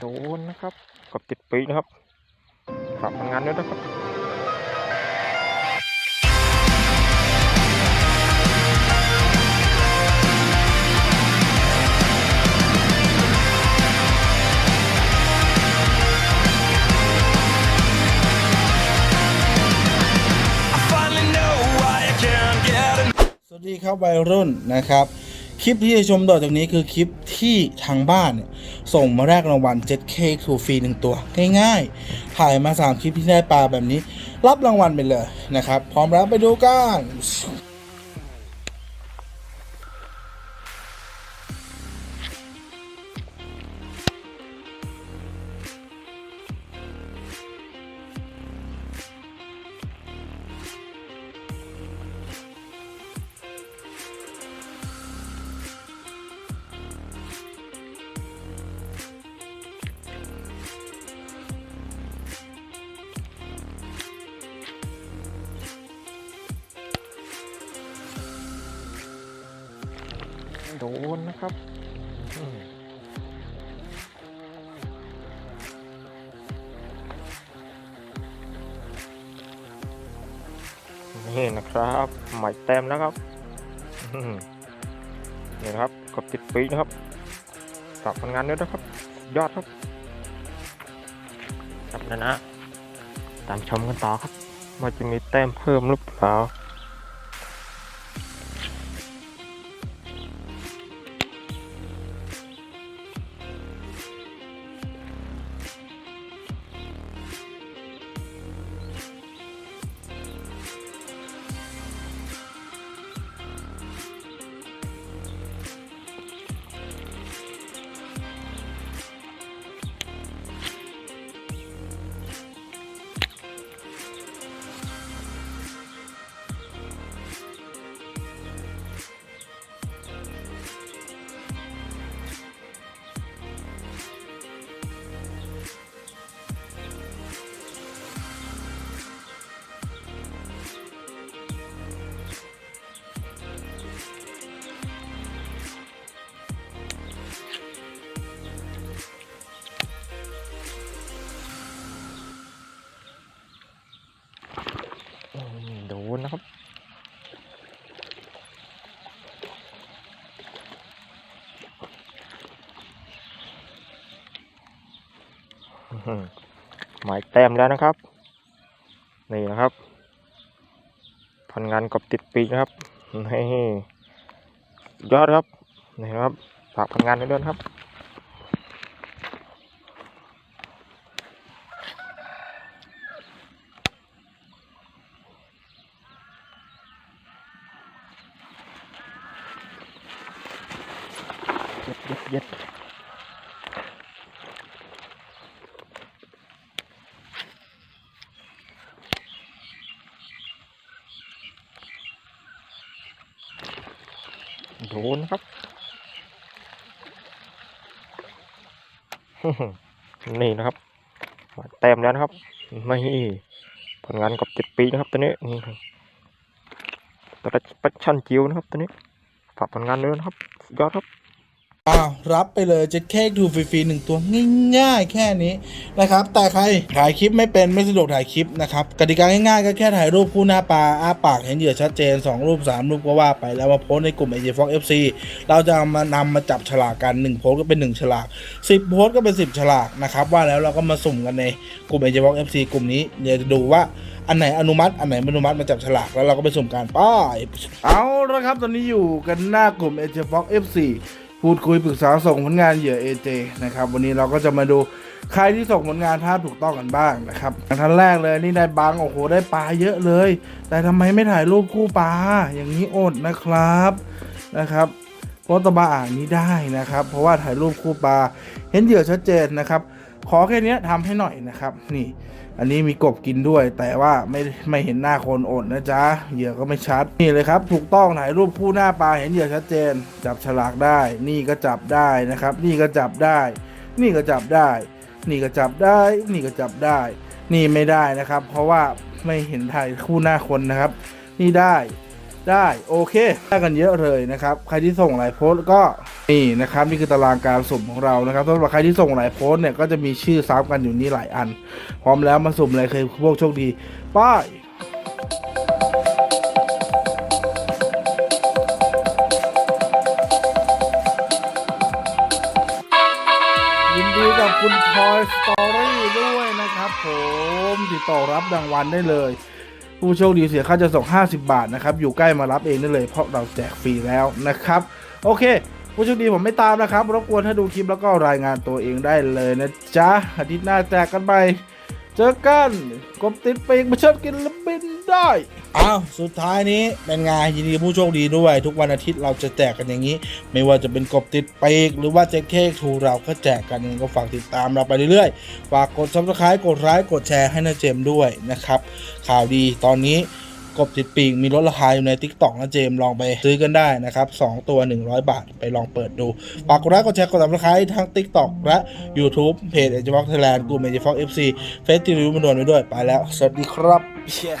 โดนนะครับกดติดปีกนะครับฝากผลงานด้วยนะครับ finally know why I can't get enough. สวัสดีครับวัยรุ่นนะครับ คลิปที่จะชมต่อจากนี้คือคลิปที่ทางบ้านเนี่ย ส่งมาแรกรางวัล 7K ทูฟรีหนึ่งตัว ง่ายๆ ถ่ายมา 3 คลิปที่ได้ปลาแบบนี้ รับรางวัลไปเลยนะครับ พร้อมแล้วไปดูกัน โดนนะครับนี่นะครับหมายแต้มแล้วครับนี่นะครับกดติดปีนะครับฝากผลงานด้วยนะครับ ยอดครับครับนะนะตามชมกันต่อครับว่าจะมีแต้มเพิ่มหรือเปล่า นะครับ หมายแต้มแล้วนะครับ นี่นะครับผลงานกบติดปีกนะครับนี่ยอดครับนี่ครับฝากผลงานไว้ด้วยครับ ย็ดเย็ดเย็ดโดนครับนี่นะครับมาแต้มแล้วนะครับ ไม่ผลงานกับเจ็ดปีนะครับตัวนี้นี่ครับตัวละปัชชันจิวนะครับตัวนี้ฝากผลงานด้วยนะครับยอดครับ อ้าวรับไปเลยจะแค่ดูฟรีๆหนึ่งตัวง่ายๆ แค่นี้นะครับ แต่ใครถ่ายคลิปไม่เป็นไม่สะดวกถ่ายคลิปนะครับกติกาง่ายๆ ก็แค่ถ่ายรูปคู่หน้าปลาอ้าปากเห็นเหยื่อชัดเจน 2 รูป 3 รูปก็ว่าไปแล้วมาโพสในกลุ่ม a j f o x FC เราจะเอาจะมานำมาจับฉลากกัน 1 โพสก็เป็น 1 ฉลาก 10 โพสก็เป็น 10 ฉลากนะครับว่าแล้วเราก็มาสุ่มกันในกลุ่ม a j f o x FC กลุ่มนี้เดี๋ยวจะดูว่าอันไหนอนุมัติ อันไหนไม่อนุมัติมาจับฉลากแล้วเราก็ไปสุ่มกันป้ายเอาละครับตอนนี้อยู่กันหน้ากลุ่ม a j f o x FC พูดคุยปรึกษาส่งผลงานเหยื่อ AJ นะครับ วันนี้เราก็จะมาดูใครที่ส่งผลงานท่าถูกต้องกันบ้างนะครับท่านแรกเลยนี่ได้บังโอ้โหได้ปลาเยอะเลย แต่ทำไมไม่ถ่ายรูปคู่ปลาอย่างนี้อดนะครับนะครับเพราะตะบาอ่างนี้ได้นะครับ เพราะว่าถ่ายรูปคู่ปลาเห็นเหยื่อชัดเจนนะครับ ขอแค่นี้ทำให้หน่อยนะครับ นี่ อันนี้มีกบกินด้วย แต่ว่าไม่ไม่เห็นหน้าคนอดนะจ๊ะเหยื่อก็ไม่ชัด นี่เลยครับ ถูกต้องถ่ายรูปคู่หน้าปลาเห็นเหยื่อชัดเจน จับฉลากได้ นี่ก็จับได้นะครับ นี่ก็จับได้ นี่ก็จับได้ นี่ก็จับได้ นี่ก็จับได้ นี่ไม่ได้นะครับ เพราะว่าไม่เห็นถ่ายคู่หน้าคนนะครับ นี่ได้ได้โอเคได้กันเยอะเลยนะครับ ใครที่ส่งหลายโพสต์ก็ นี่นะครับนี่คือตารางการสุ่มของเรานะครับสำหรับใครที่ส่งหลายโพสเนี่ยก็จะมีชื่อซ้ำกันอยู่นี่หลายอัน พร้อมแล้วมาสุ่มเลยเคยพวกโชคดีไป้ายยินดีกับคุณ Toy Story ด้วยนะครับผมติดต่อรับรางวัลได้เลย ผู้โชคดีเสียค่าจะส่ง 50 บาทนะครับ อยู่ใกล้มารับเองได้เลยเพราะเราแจกฟรีแล้วนะครับ โอเค ผู้โชคดีผมไม่ตามนะครับ รบกวนถ้าดูคลิปแล้วก็รายงานตัวเองได้เลยนะจ๊ะ อาทิตย์หน้าแจกกันไปเจอกันกบติดปีกมาเชิดกินแล้วบินได้อ้าวสุดท้ายนี้เป็นไงานยินดีผู้โชคดีด้วย ทุกวันอาทิตย์เราจะแจกกันอย่างนี้ ไม่ว่าจะเป็นกบติดปีกหรือว่าเจ๊เค้กทูเราก็แจกกันยังก็ฝากติดตามเราไปเรื่อยๆฝากกด subscribe กดไลค์กดแชร์ให้นาเจมด้วยนะครับข่าวดีตอนนี้ กบติดปีกมีลดราคาอยู่ในทิกตอกนะเจมลองไปซื้อกันได้นะครับ 2 ตัว 100 บาทไปลองเปิดดูฝากกดไลค์กดแชร์กด subscribe ทั้งทิกตอกและ YouTube เพจเอเจฟ็อกไทยแลนด์กูเมจิฟ็อกเอฟซที่รีวิวมาโดนไปด้วยไปแล้ว สวัสดีครับ Yeah,